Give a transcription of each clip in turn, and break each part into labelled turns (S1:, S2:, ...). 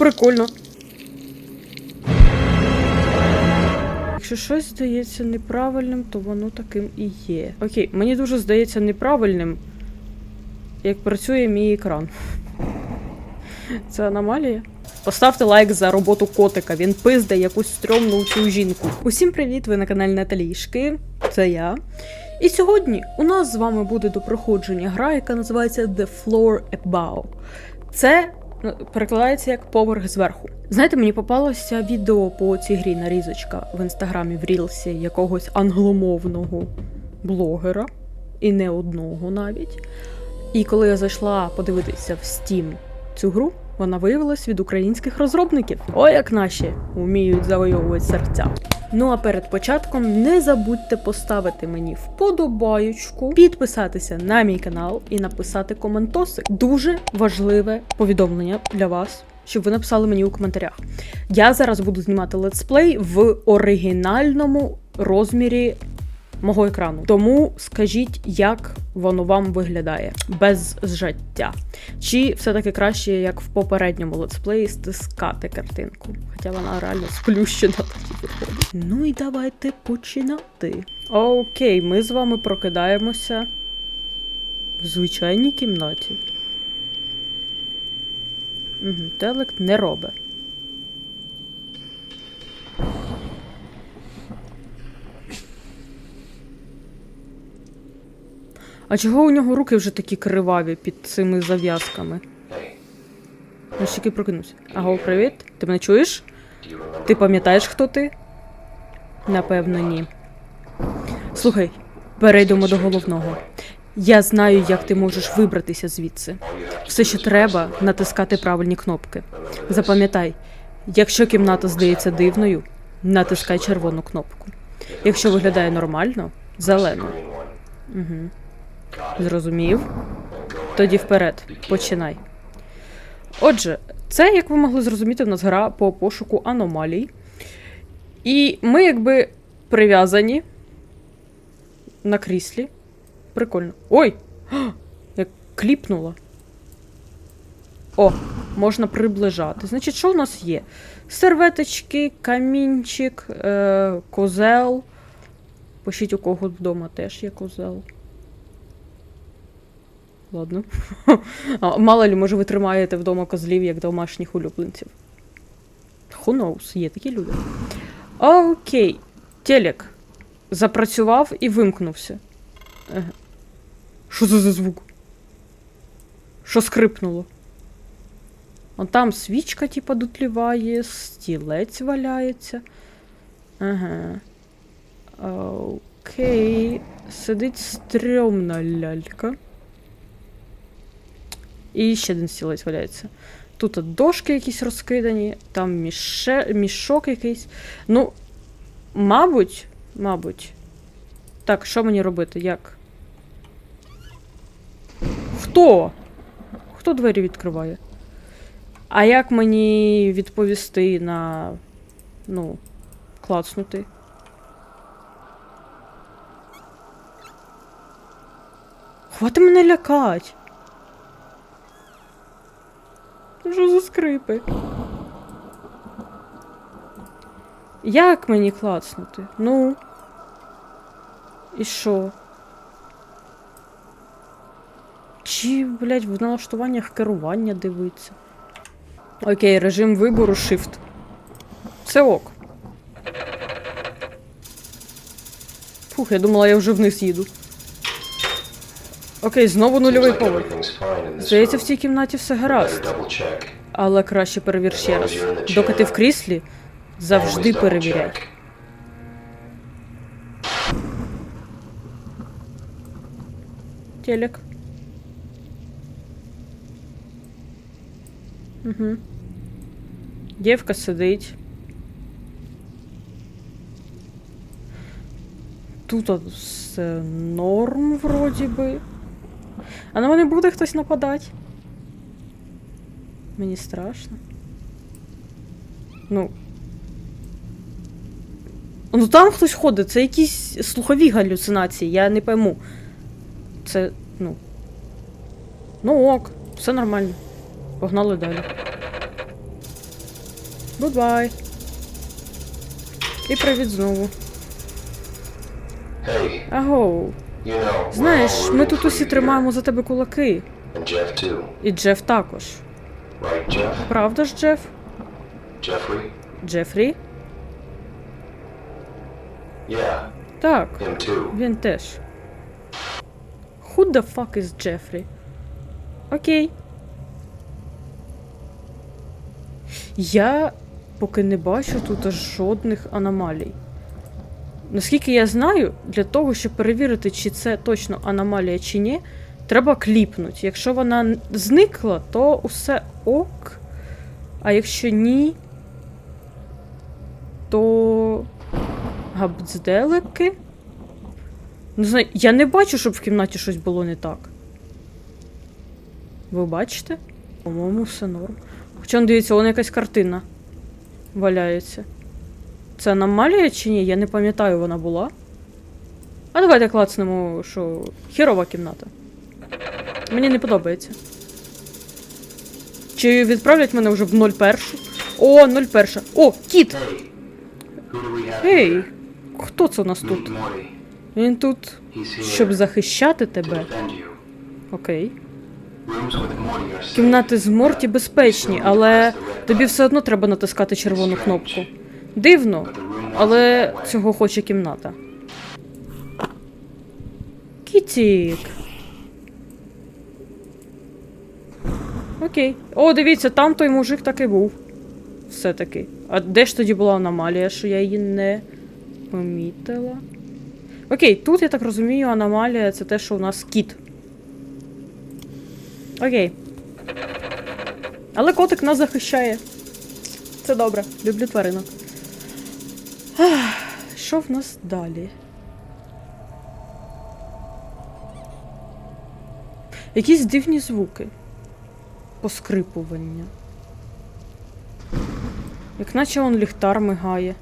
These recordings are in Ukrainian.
S1: Прикольно. Якщо щось здається неправильним, то воно таким і є. Окей, мені дуже здається неправильним, як працює мій екран. Це аномалія. Поставте лайк за роботу котика. Він пизде якусь стрьомну цю жінку. Усім привіт! Ви на каналі Наталішки. Це я. І сьогодні у нас з вами буде до проходження гра, яка називається The Floor Above. Це перекладається як поверх зверху. Знаєте, мені попалося відео по цій грі нарізочка в інстаграмі в Рілсі якогось англомовного блогера, і не одного навіть. І коли я зайшла подивитися в Steam цю гру, вона виявилась від українських розробників. О, як наші вміють завойовувати серця. Ну а перед початком не забудьте поставити мені вподобаючку, підписатися на мій канал і написати коментосик. Дуже важливе повідомлення для вас, щоб ви написали мені у коментарях. Я зараз буду знімати летсплей в оригінальному розмірі мого екрану. Тому скажіть, як воно вам виглядає без зжаття. Чи все-таки краще, як в попередньому летсплеї, стискати картинку? Хоча вона реально сплющена тоді виходить. Ну і давайте починати. Окей, ми з вами прокидаємося в звичайній кімнаті. Угу, телек не робить. А чого у нього руки вже такі криваві під цими зав'язками? Ж тільки прокинувся. Аго, привіт. Ти мене чуєш? Ти пам'ятаєш, хто ти? Напевно, ні. Слухай, перейдемо до головного. Я знаю, як ти можеш вибратися звідси. Все, що треба, натискати правильні кнопки. Запам'ятай, якщо кімната здається дивною, натискай червону кнопку. Якщо виглядає нормально, зелену. Угу. Зрозумів. Тоді вперед, починай. Отже, це, як ви могли зрозуміти, в нас гра по пошуку аномалій. І ми якби прив'язані на кріслі. Прикольно. Ой! Як кліпнула. О, можна приближати. Значить, що у нас є? Серветочки, камінчик, е- козел. Пишіть, у кого вдома теж є козел. Ладно. Мало ли, може, ви тримаєте вдома козлів як домашніх улюбленців. Who knows, є такі люди. Окей. Телек. Запрацював і вимкнувся. Що це за звук? Що скрипнуло? Он там свічка, типа, дотліває, стілець валяється. Ага. Окей. Сидить стрьомна лялька. І ще один стілець валяється. Тут дошки якісь розкидані, там міше... мішок якийсь. Ну, мабуть, мабуть. Так, що мені робити? Як? Хто? Хто двері відкриває? А як мені відповісти на. Ну, клацнути? Хвати мене лякать. Що за скрипи? Як мені клацнути? Ну. І що? Чи, блядь, в налаштуваннях керування дивиться? Окей, режим вибору Shift. Це ок. Фух, я думала, я вже вниз їду. Окей, знову нульовий поверх. Здається, в цій кімнаті все гаразд. Але краще перевір ще раз. Доки ти в кріслі, завжди перевіряй. Телек. Угу. Дівка сидить. Тут все норм, вроді би. А на мене буде хтось нападати? Мені страшно. Ну. Ну там хтось ходить, це якісь слухові галюцинації, я не пойму. Це, ну. Ну ок, все нормально. Погнали далі. Гудбай. І привіт знову.
S2: Hey,
S1: Агоу. Знаєш, ми тут усі тримаємо за тебе кулаки. І Джеф також. Правда ж, Джеф? Джефрі? Так, він теж. Who the fuck is Джефрі? Окей. Я поки не бачу тут жодних аномалій. Наскільки я знаю, для того, щоб перевірити, чи це точно аномалія чи ні, треба кліпнути. Якщо вона зникла, то усе ок. А якщо ні, то габдзделики. Не знаю, я не бачу, щоб в кімнаті щось було не так. Ви бачите? По-моєму, все норм. Хоча, ну, дивіться, вон якась картина валяється. Це аномалія чи ні? Я не пам'ятаю, вона була. А давайте клацнемо, що хірова кімната. Мені не подобається. Чи відправлять мене вже в 01? О, 01. О, кіт! Гей! Хто це у нас тут? Він тут, щоб захищати тебе. Окей. Кімнати з Морті безпечні, але тобі все одно треба натискати червону кнопку. Дивно, але цього хоче кімната. Кітік. Окей. О, дивіться, там той мужик так і був. Все-таки. А де ж тоді була аномалія, що я її не помітила? Окей, тут я так розумію, аномалія це те, що у нас кіт. Окей. Але котик нас захищає. Це добре. Люблю тваринок. Що в нас далі? Якісь дивні звуки. Поскрипування. Як наче он ліхтар мигає.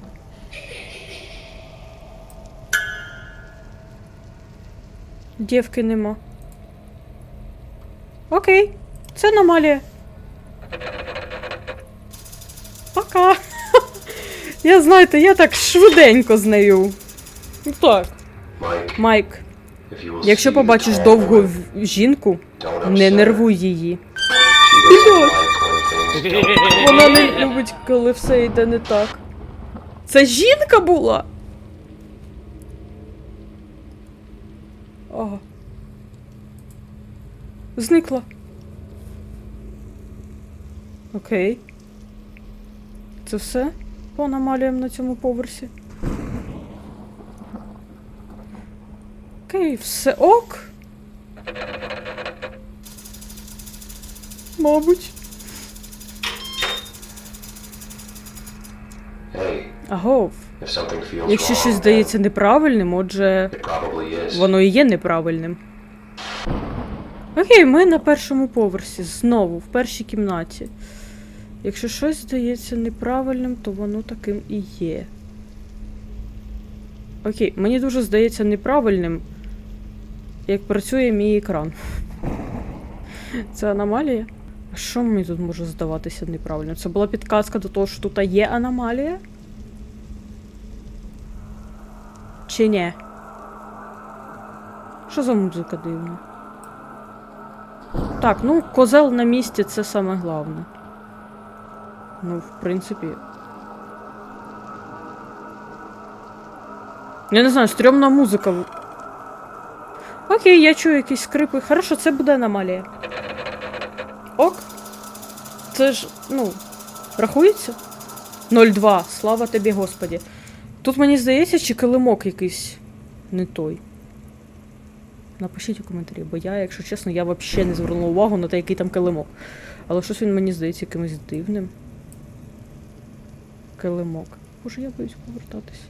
S1: Дівки нема. Окей, це аномалія. Пока. Я знаєте, я так швиденько з нею. Ну так. Майк, якщо побачиш довгу жінку, не нервуй її. Вона не любить, коли все йде не так. Це жінка була? Ага. Зникла. Окей. Це все по аномаліям на цьому поверсі. Окей, все ок. Мабуть. Агов. Якщо щось здається неправильним, отже, воно і є неправильним. Окей, ми на першому поверсі, знову, в першій кімнаті. Якщо щось здається неправильним, то воно таким і є. Окей, мені дуже здається неправильним, як працює мій екран. Це аномалія? А що мені тут може здаватися неправильним? Це була підказка до того, що тут є аномалія? Чи ні? Що за музика дивна? Так, ну, козел на місці це саме головне. Ну, в принципі. Я не знаю, стрьомна музика. Окей, я чую якісь скрипи. Хорошо, це буде аномалія. Ок. Це ж, ну, рахується? 0,2. Слава тобі, Господі. Тут мені здається, чи килимок якийсь не той. Напишіть у коментарі, бо я, якщо чесно, я взагалі не звернула увагу на те, який там килимок. Але щось він мені здається якимось дивним. Килимок. Боже, я боюсь повертатись.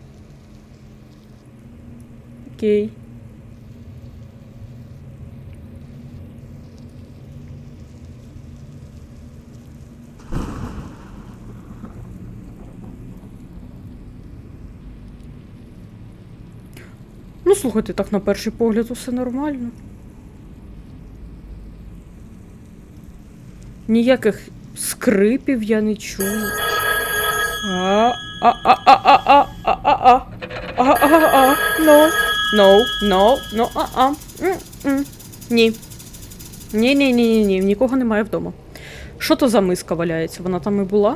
S1: Окей. Ну, слухайте, так на перший погляд усе нормально. Ніяких скрипів я не чую. No, no, no, no, а, а, м, м, ні. Ні, ні, ні, ні, ні, нікого немає вдома. Що то за миска валяється? Вона там і була?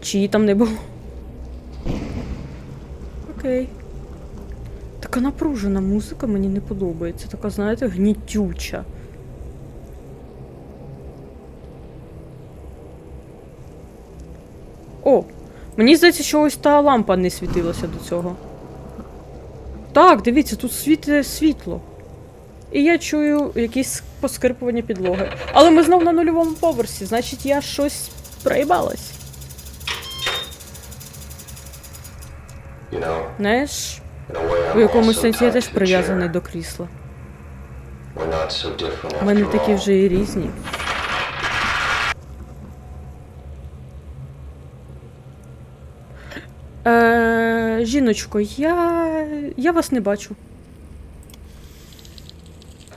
S1: Чи її там не було? Окей. Така напружена музика мені не подобається. Така, знаєте, гнітюча. О! Мені здається, що ось та лампа не світилася до цього. Так, дивіться, тут світе світло. І я чую якісь поскрипування підлоги. Але ми знов на нульовому поверсі, значить я щось проїбалась. Знаєш, у якомусь сенсі я теж прив'язаний до крісла. Ми не такі вже і різні. Жіночко, я. я вас не бачу.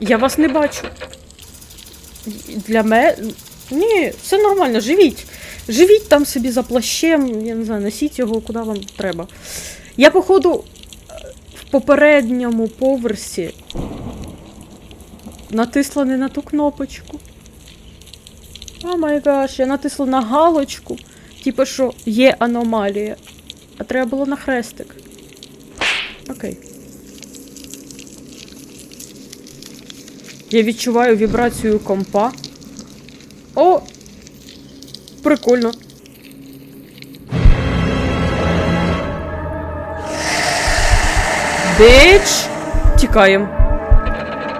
S1: Я вас не бачу. Для мене. Ні, все нормально, живіть. Живіть там собі за плащем, я не знаю, носіть його куди вам треба. Я, походу, в попередньому поверсі натисла не на ту кнопочку. О май гаш, я натисла на галочку. Типу, що є аномалія. А треба було на хрестик. Окей. Я відчуваю вібрацію компа. О! Прикольно. Біч! Тікаємо.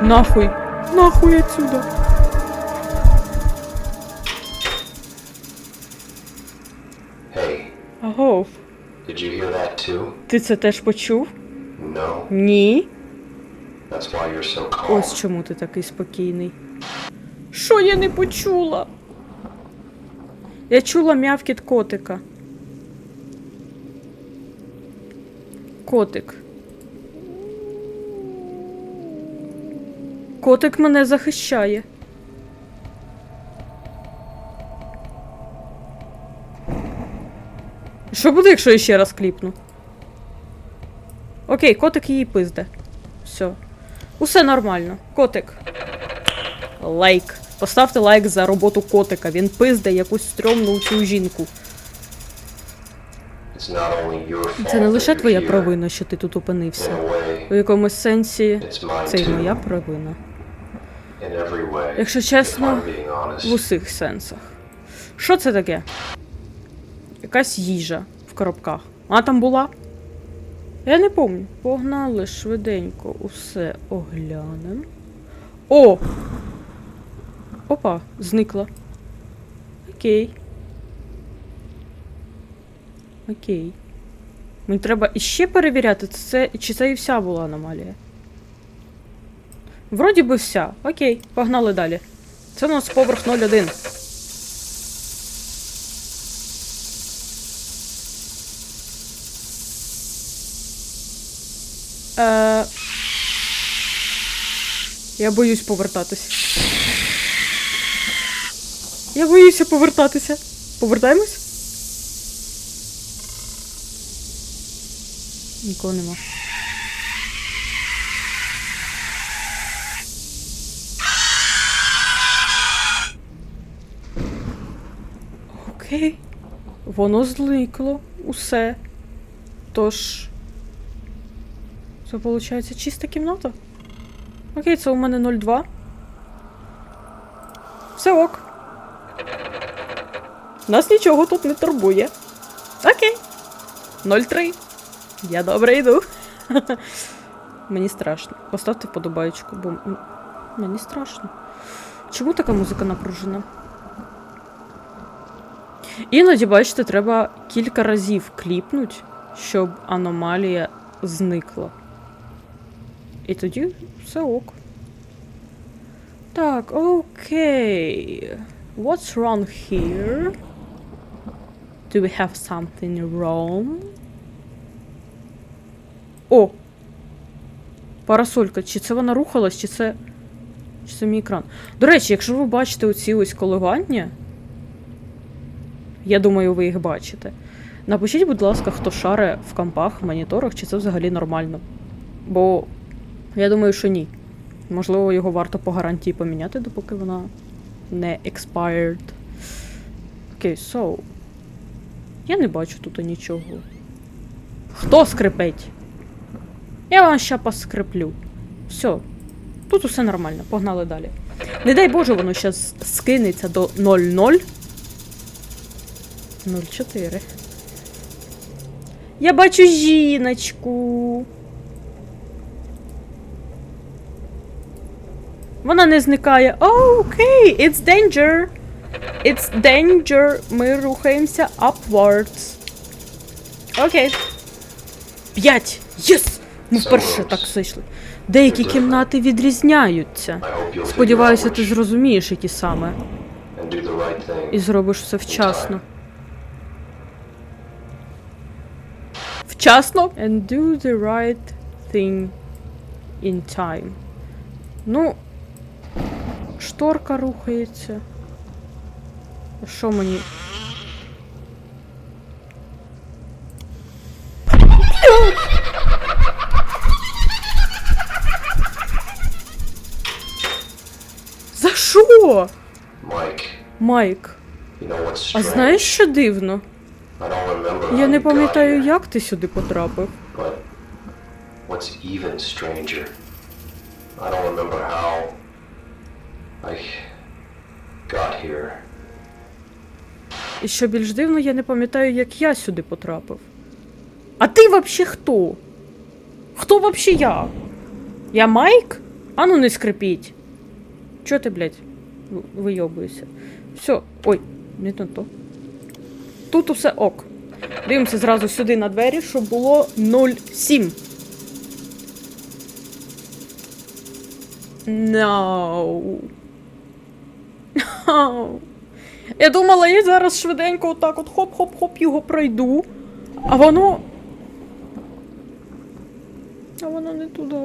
S1: Нахуй. Нахуй отсюда. Ти це теж почув?
S3: No.
S1: Ні.
S3: That's why you're so calm.
S1: Ось чому ти такий спокійний. Що я не почула? Я чула м'явкіт котика. Котик. Котик мене захищає. Що буде, якщо я ще раз кліпну? Окей, котик її пизде. Все. Усе нормально. Котик. Лайк. Поставте лайк за роботу котика. Він пизде якусь стрьомну цю жінку. Це не лише твоя провина, що ти тут опинився. У якомусь сенсі це й моя провина. Якщо чесно, в усіх сенсах. Що це таке? Якась їжа в коробках. Вона там була? Я не пам'ятаю. Погнали швиденько усе оглянем. О! Опа, зникла. Окей. Окей. Мені треба іще перевіряти, це, чи це і вся була аномалія. Вроді би вся. Окей, погнали далі. Це у нас поверх 01. Е... Я боюсь повертатись. Я боюся повертатися. Повертаємось? Нікого нема. Окей. Воно зникло. Усе. Тож. Це виходить чиста кімната? Окей, це у мене 0,2. Все ок. Нас нічого тут не турбує. Окей. 0,3. Я добре йду. Мені страшно. Поставте вподобайку, бо мені страшно. Чому така музика напружена? Іноді, бачите, треба кілька разів кліпнуть, щоб аномалія зникла. І тоді все ок. Так, окей. What's wrong here? Do we have something wrong? О! Парасолька. Чи це вона рухалась, чи це. Чи це мій екран? До речі, якщо ви бачите оці ось коливання, Я думаю, ви їх бачите. Напишіть, будь ласка, хто шаре в компах, моніторах, чи це взагалі нормально. Бо я думаю, що ні. Можливо, його варто по гарантії поміняти, допоки вона не expired. Окей, so. Я не бачу тут нічого. Хто скрипить? Я вам ща поскриплю. Все. Тут усе нормально, погнали далі. Не дай Боже, воно зараз скинеться до 0,0. 0,4. Я бачу жіночку. Вона не зникає. Окей, it's danger. It's danger. Ми рухаємося upwards. Окей. П'ять. Єс! Ми вперше так зайшли. Деякі кімнати відрізняються. Сподіваюся, ти зрозумієш, які саме. І зробиш все вчасно. Вчасно? And do the right thing in time. Ну, шторка рухається. Що мені? За що? Майк,
S3: what's
S1: а знаєш, що дивно? Я не пам'ятаю, як ти сюди потрапив.
S3: what's even stranger? I don't remember how.
S1: І що більш дивно, я не пам'ятаю, як я сюди потрапив. А ти вообще хто? Хто вообще я? Я Майк? Ану не скрипіть. Чо ти, блядь, вийобуєшся? Все, ой, не то то. Тут усе ок. Дивимося зразу сюди на двері, щоб було 0,7. No. No. Я думала, я зараз швиденько отак от хоп-хоп-хоп його пройду. А воно. А воно не туди.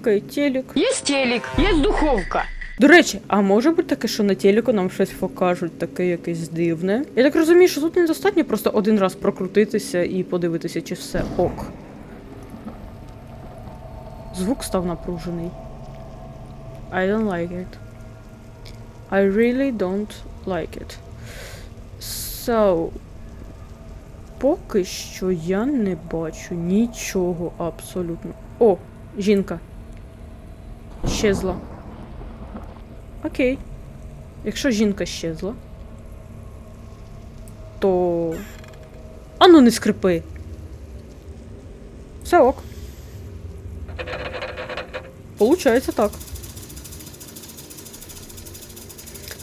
S1: Окей, телек.
S2: Есть телек, есть духовка.
S1: До речі, а може бути таке, що на телеку нам щось покажуть таке якесь дивне? Я так розумію, що тут недостатньо просто один раз прокрутитися і подивитися, чи все ок. Звук став напружений. I don't like it. I really don't like it. So. Поки що я не бачу нічого абсолютно. О, жінка. Щезла. Окей. Якщо жінка щезла, то. Ану не скрипи. Все ок. Получається так.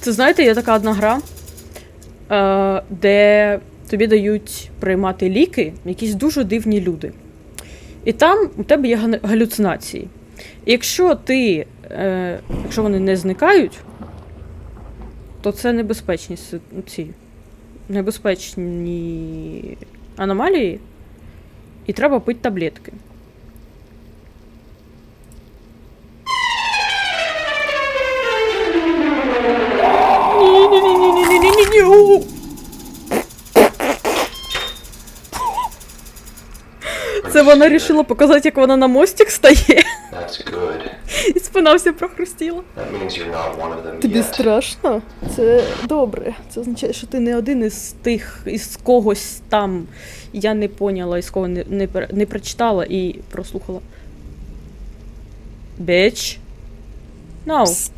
S1: Це знаєте, є така одна гра, е, де тобі дають приймати ліки якісь дуже дивні люди. І там у тебе є галюцинації. І якщо ти, е, якщо вони не зникають, то це небезпечні ці небезпечні аномалії, і треба пити таблетки. Це вона рішила показати, як вона на мостик стає, і спина вся прохрустіла. Тобі страшно? Це добре. Це означає, що ти не один із тих, із когось там. Я не поняла, із кого не, не, не прочитала і прослухала. Bitch. No.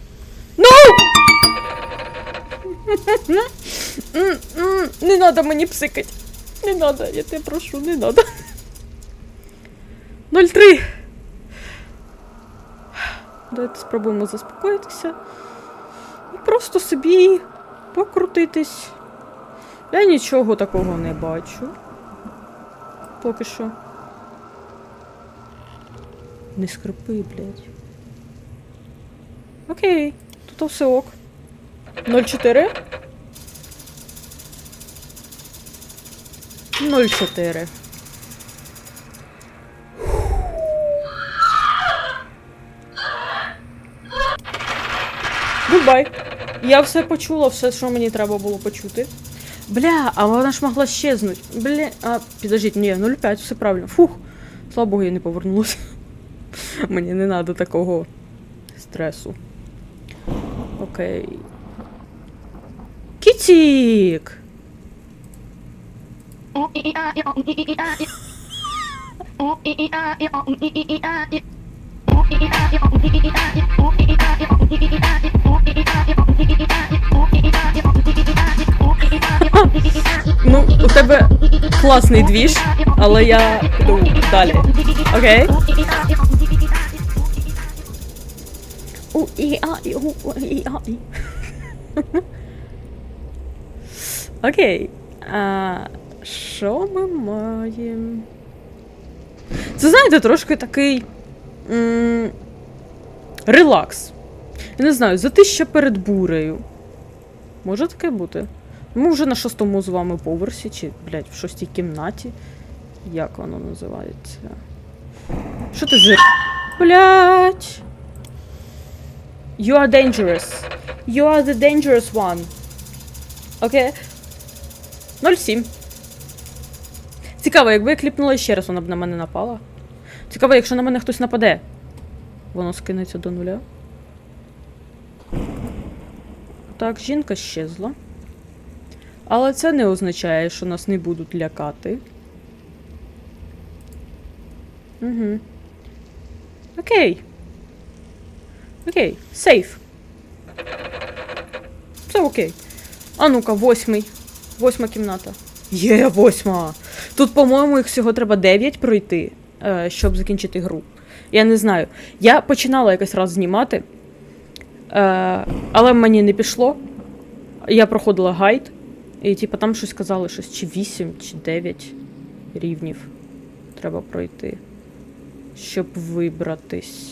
S1: М, не надо мені псикать. Не надо, я тебе прошу, не надо. 03. Давайте спробуємо заспокоїтися. І просто собі покрутитись. Я нічого такого не бачу. Поки що. Не скрипи, блядь. Окей, тут все ок. 04. 04. Гудбай. Я все почула, все, що мені треба було почути. Бля, а вона ж могла щезнуть. Бля, а, підождіть, ні, 0,5, все правильно. Фух. Слава Богу, я не повернулася. Мені не треба такого стресу. Окей. Кітік! класний двіж, але я піду далі. Окей? У і а і у у, і а і. Окей. А що ми маємо? Це знаєте, трошки такий. м, Релакс. Я не знаю, затища перед бурею. Може таке бути? Ми вже на шостому з вами поверсі, чи, блядь, в шостій кімнаті. Як воно називається? Що ти зир? Блядь! You are dangerous. You are the dangerous one. Окей. 07. Цікаво, якби я кліпнула ще раз, вона б на мене напала. Цікаво, якщо на мене хтось нападе, воно скинеться до нуля. Так, жінка щезла. Але це не означає, що нас не будуть лякати. Угу. Окей. Окей, сейф. Це окей. А ну-ка, восьмий. Восьма кімната. Є, восьма. Тут, по-моєму, їх всього треба 9 пройти, е, щоб закінчити гру. Я не знаю. Я починала якось раз знімати, е, але мені не пішло. Я проходила гайд, і типу, там щось казали, щось чи 8, чи 9 рівнів треба пройти, щоб вибратись.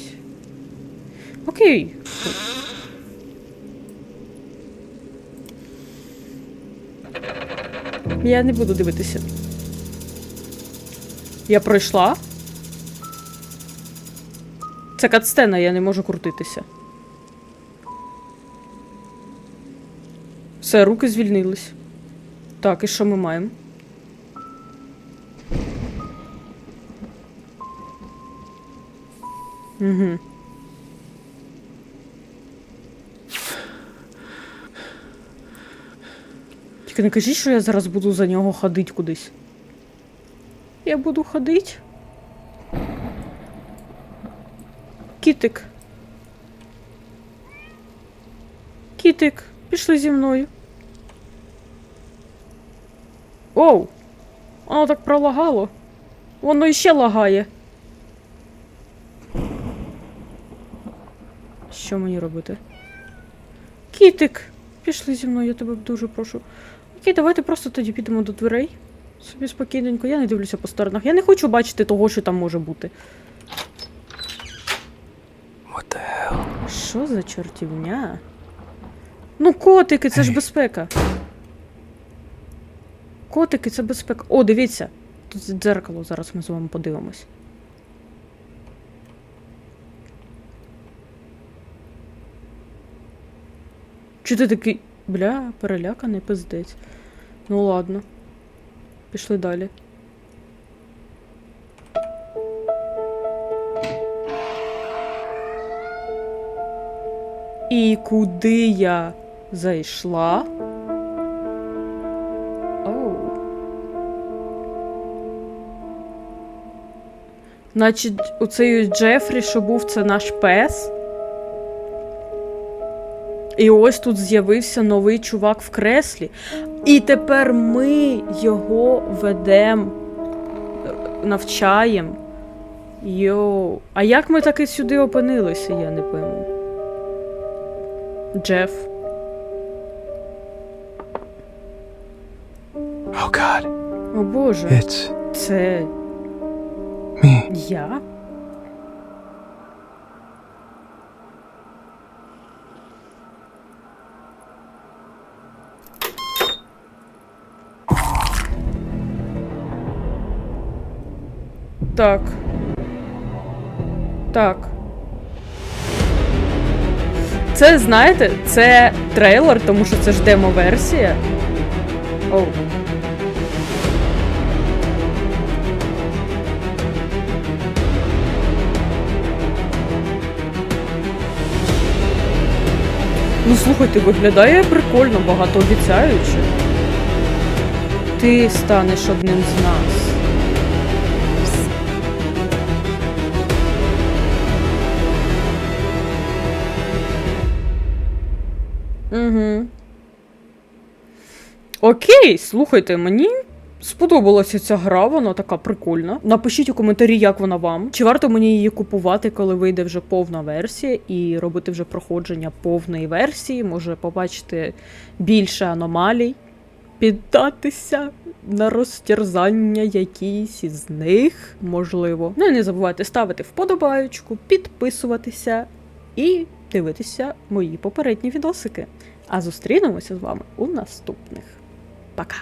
S1: Окей. Я не буду дивитися. Я пройшла. Це катстена, я не можу крутитися. Все, руки звільнились. Так, і що ми маємо? Угу. Тільки не кажіть, що я зараз буду за нього ходити кудись. Я буду ходити. Кітик. Кітик, пішли зі мною. Оу! Воно так пролагало. Воно іще лагає. Що мені робити? Кітик! Пішли зі мною, я тебе дуже прошу. Окей, давайте просто тоді підемо до дверей. Собі спокійненько, я не дивлюся по сторонах. Я не хочу бачити того, що там може бути.
S2: What?
S1: Що за чортівня? Ну, котики, це ж безпека. Котики, це безпека. О, дивіться. Тут дзеркало, зараз ми з вами подивимось. Чи ти такий. Бля, переляканий пиздець. Ну ладно. Пішли далі. І куди я зайшла? Значить, оцей Джефрі, що був, це наш пес. І ось тут з'явився новий чувак в креслі. І тепер ми його ведемо, навчаємо. Йоу. А як ми таки сюди опинилися, я не пойму. Джеф.
S2: Oh
S1: О боже,
S2: it's
S1: це
S2: me.
S1: я? Так. Так. Оце, знаєте, це трейлер, тому що це ж демо-версія. Оу. Ну слухайте, виглядає прикольно, багатообіцяюче. Ти станеш одним з нас. Угу. Окей, слухайте, мені сподобалася ця гра, вона така прикольна. Напишіть у коментарі, як вона вам. Чи варто мені її купувати, коли вийде вже повна версія, і робити вже проходження повної версії, може побачити більше аномалій, піддатися на розтерзання якісь із них, можливо. Ну і не забувайте ставити вподобаючку, підписуватися і дивитися мої попередні відосики. А зустрінемося з вами у наступних. Пока!